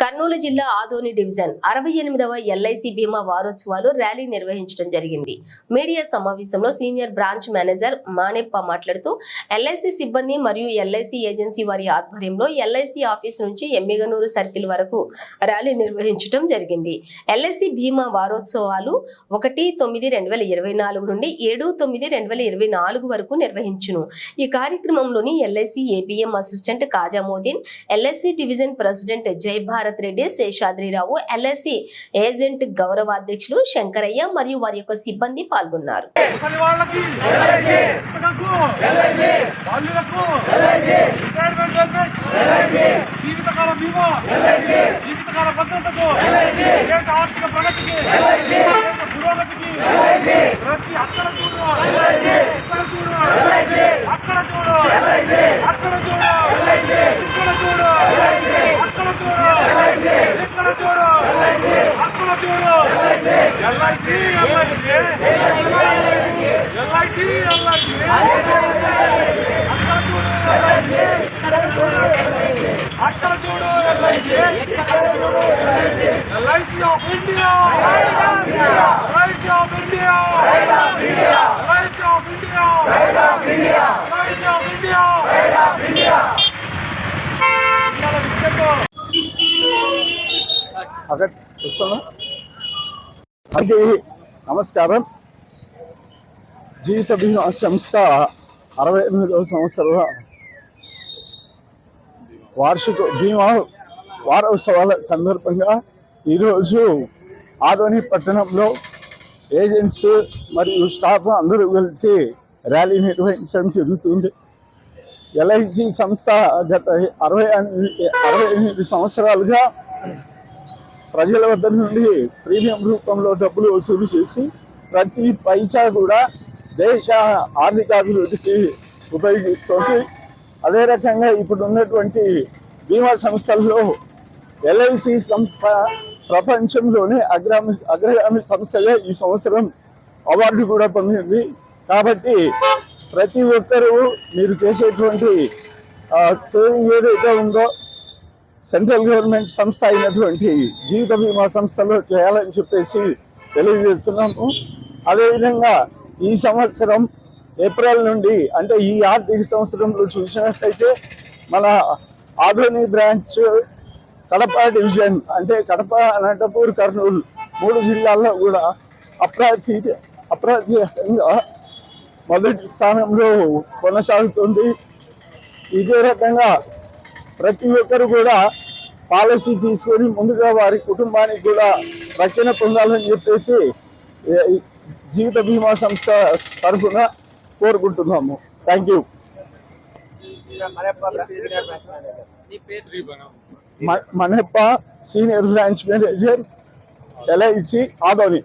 కర్నూలు జిల్లా ఆదోని డివిజన్ అరవై ఎనిమిదవ ఎల్ఐసి బీమా వారోత్సవాలు ర్యాలీ నిర్వహించడం జరిగింది. మీడియా సమావేశంలో సీనియర్ బ్రాంచ్ మేనేజర్ మానెప్ప మాట్లాడుతూ ఎల్ఐసి సిబ్బంది మరియు ఎల్ఐసి ఏజెన్సీ వారి ఆధ్వర్యంలో ఎల్ఐసి ఆఫీస్ నుంచి ఎమ్మిగనూరు సర్కిల్ వరకు ర్యాలీ నిర్వహించడం జరిగింది. ఎల్ఐసి బీమా వారోత్సవాలు ఒకటి తొమ్మిది రెండు వేల ఇరవై నాలుగు నుండి ఏడు తొమ్మిది రెండు వేల ఇరవై నాలుగు వరకు నిర్వహించును. ఈ కార్యక్రమంలోని LIC ABM assistant Kajamoddin LIC division president Jai Bharat Reddy Seshadrirao LIC agent గౌరవాధ్యక్షులు Shankaraiah మరియు వారి యొక్క సిబ్బంది పాల్గొన్నారు. వాళ్ళకి పుస్తకకు బాల్యులకు రిటైర్మెంట్ బెనిఫిట్ జీవితకాల బీమా జీవితకాల భద్రతకు దేశ ఆర్థిక ప్రగతికి దేశ పురోగతికి ప్రతి అక్కడ చూడు ఇక్కడ చూడు అక్కడ చూడు అక్కడ చూడు ఇక్కడ చూడు అక్కడ చూడు ఇక్కడ చూడు అక్కడ చూడు ఎల్ఐసి ఎల్ఐసి ఎల్ఐసి ఎల్ఐసి అక్కడ చూడు LIC LIC of India LIC of India LIC of India LIC of India అక్కడ వస్తున్నా అది నమస్కారం. జీవిత బీమా సంస్థ అరవై ఎనిమిదవ సంవత్సరాల వార్షిక బీమా వారోత్సవాల సందర్భంగా ఈరోజు ఆదోని పట్టణంలో ఏజెంట్స్ మరియు స్టాఫ్ అందరూ కలిసి ర్యాలీ నిర్వహించడం జరుగుతుంది. ఎల్ఐసి సంస్థ గత అరవై ఎనిమిది అరవై ఎనిమిది సంవత్సరాలుగా ప్రజల వద్ద నుండి ప్రీమియం రూపంలో డబ్బులు వసూలు చేసి ప్రతి పైసా కూడా దేశ ఆర్థికాభివృద్ధికి ఉపయోగిస్తుంది. అదే రకంగా ఇప్పుడు ఉన్నటువంటి బీమా సంస్థల్లో ఎల్ఐసి సంస్థ ప్రపంచంలోనే అగ్రామి అగ్రగామి సంస్థగా ఈ సంవత్సరం అవార్డు కూడా పొందింది. కాబట్టి ప్రతి ఒక్కరూ మీరు చేసేటువంటి సేవింగ్ ఏదైతే ఉందో సెంట్రల్ గవర్నమెంట్ సంస్థ అయినటువంటి జీవిత బీమా సంస్థలో చేయాలని చెప్పేసి తెలియజేస్తున్నాము. అదేవిధంగా ఈ సంవత్సరం ఏప్రిల్ నుండి అంటే ఈ ఆర్థిక సంవత్సరంలో చూసినట్లయితే మన ఆధోని బ్రాంచ్ కడప డివిజన్ అంటే కడప అనంతపూర్ కర్నూలు మూడు జిల్లాల్లో కూడా అప్రాధి అప్రాధ్యంగా మొదటి స్థానంలో కొనసాగుతుంది. ఇదే రకంగా ప్రతి ఒక్కరు కూడా పాలసీ తీసుకొని ముందుగా వారి కుటుంబానికి కూడా రక్షణ పొందాలని చెప్పేసి జీవిత బీమా సంస్థ తరఫున కోరుకుంటున్నాము. Thank you Maneppa senior branch manager LIC Adoni.